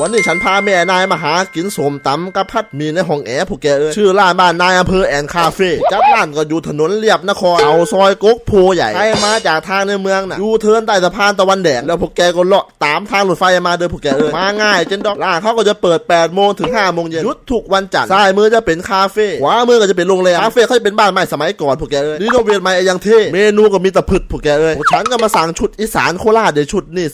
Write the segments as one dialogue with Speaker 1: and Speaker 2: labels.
Speaker 1: วันนี้ฉันพาแม่นายมาหากินสมตำกับพัดมีในห้องแอร์ผู้แกเอ้ยชื่อร้านบ้านนายอำเภอแอนคาเฟ่จัดร้านก็อยู่ถนนเรียบนครเอาซอยกกโพใหญ่ใครมาจากทางในเมืองน่ะยูเทิร์นใต้สะพานตะวันแดดแล้วพวกแกก็เลาะตามทางรถไฟมาเด้อพวกแกเอ้ยมาง่ายจนดอกร้านเขาก็จะเปิด8โมงถึง5โมงเย็นยุดทุกวันจันทร์ซ้ายมือจะเป็นคาเฟ่ขวามือก็จะเป็นโรงแรมคาเฟ่เขาจะเป็นบ้านไม้สมัยก่อนพวกแกเอ้ยรีโนเวทใหม่ยังเท่เมนูก็มีแตะพึดพวกแกเอ้ยฉันก็มาสั่งชุดอีสานโคราชเดี๋ยวชุดนี่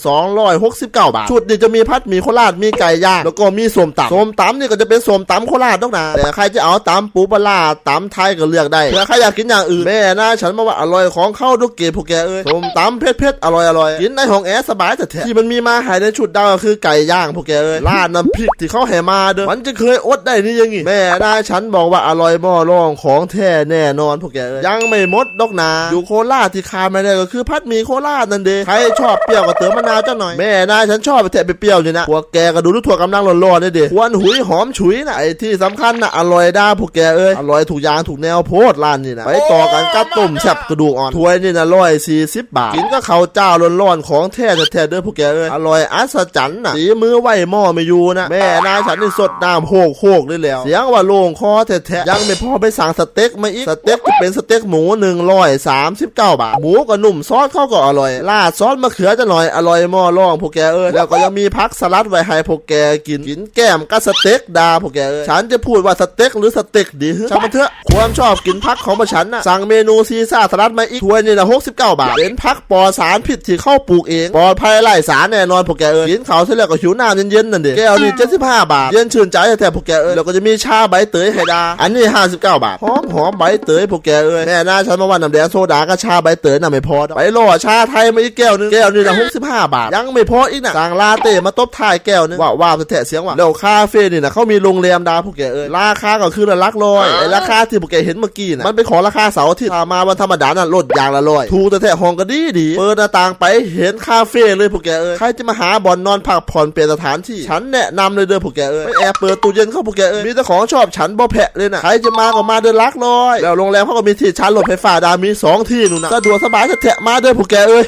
Speaker 1: 269บาทชุดนี่จะมีพัดหมีโคราชมีีไก่ย่างแล้วก็มีส้มตำส้มตำนี่ก็จะเป็นส้มตำโคราชต้องนะแต่ใครจะเอาตำปูปลาตำไทยก็เลือกได้เผื่ใครอยากกินอย่างอื่นแม่นะฉันมาว่าอร่อยของเข้าทุกเกตพวกแกเอ้ยส้มตำเผ็ดๆอร่อยอร่อยกินในห้องแอร์สบายแต่แท้ที่มันมีมาใหายในชุดดาวก็คือไก่ย่างพวกแกเอ้ยราดน้ำพริกที่เขาแห่มาเด้อมันจะเคยอดได้นี่ยังงี้แม่นะฉันบอกว่าอร่อยหม้อร่องของแท้แน่นอนพวกแกเอ้ยยังไม่หมดดอกนาอยู่โคราชที่คาไม่ได้ก็คือพัดมีโคราชนั่นเด้ใครชอบเปรี้ยวก็เติมมะนาวจ้าหน่อยแม่นะฉันชอบไปแทะไปเปรี้ยวนี่นะพวกแกก็ดูทุกถั่วกำลังร้อนๆนี่เด้ควนหุยหอมฉุยนะไอ้ที่สำคัญนะอร่อยด้าพวกแกเอ้ยอร่อยถูกยางถูกแนวโพดร้านนี่นะไปต่อกันกับต้มแซ่บกระดูกอ่อนถ้วยนี่นะร้อยสี่สิบบาทกินก็ข้าวเจ้าร้อนๆของแท้แท้เด้อพวกแกเอ้ยอร่อยอัศจรรย์นะสีมือไหวหม้อไม่อยู่นะแม่นะฉันนี่สดน้ำโหกโคกเลยแล้ว เสียงว่าโล่งคอแท้ๆยังไม่พอไปสั่งสเต็กมาอีกสเต็กจะเป็นสเต็กหมูหนึ่งร้อยสามสิบเก้าบาทหมูก็นุ่มซอสเข้าก็อร่อยราดซอสมะเขือจะหน่อยอร่อยหม้อร่องพวกแกเอ้ยแล้วก็ยังมีพักสลัดไว้ให้พวกแกกินกินแก้มกับสเต็กดาพวกแกเอ้ยฉันจะพูดว่าสเต็กหรือสเต็กดีช่างมันเถอะความชอบกินพักของประฉันน่ะสั่งเมนูซีซ่าสลัดมาอีกถ้วยนี่นะหกสิบเก้าบาทเป็นพักปอสารพิษที่เข้าปลูกเองปลอดภัยไร้สารแน่นอนพวกแกเอ้ยกินเขาวเสร็จแล้วก็หิวน้ำเย็นๆนั่นเด็แก้วนี่เจ็ดสิบห้าบาทเย็นชื่นใจแท้ๆพวกแกเอ้ยแล้วก็จะมีชาใบเตยให้ดา อันนี้ห้าสิบเก้าบาทหอมหอมใบเตยพวกแกเอ้ยแม่น่าฉันมาว่าน้ำแดงโซดากับชาใบเตยน่ะไม่พอไปรอชาไทยมาอีกแก้วนึงแก้วนี่นะหกสิบห้าบาท ยังไม่พออีกนะสั่งลาเต้มาตบท้ายแก้วนึงว่าว่าแท้ๆเสียงว่าแล้วคาเฟ่นี่นะเขามีโรงแรมดาพวกแกเอ้ยราคาก็คือละหลักร้อยไอ้ราคาที่พวกแกเห็นเมื่อกี้น่ะมันเป็นของราคาเสาร์อาทิตย์ถ้ามาวันธรรมดาน่ะลดอย่างละร้อยถูกแต่แท้ห้องก็ดีดีเปิดหน้าต่างไปเห็นคาเฟ่เลยพวกแกเอ้ยใครจะมาหาบ่อนนอนพักผ่อนเปลี่ยนสถานที่ฉันแนะนำเลยเด้อพวกแกเอ้ยไปแอบเปิดตู้เย็นเข้าพวกแกเอ้ยมีแต่ของชอบฉันบ่แพะเลยนะใครจะมาก็มาเดินลักร้อยแล้วโรงแรมเขาก็มีที่ชาร์จรถไฟฟ้าดามีสองที่นู่นนะสะดวกสบายแท้ๆมาเด้อพวกแกเอ้ย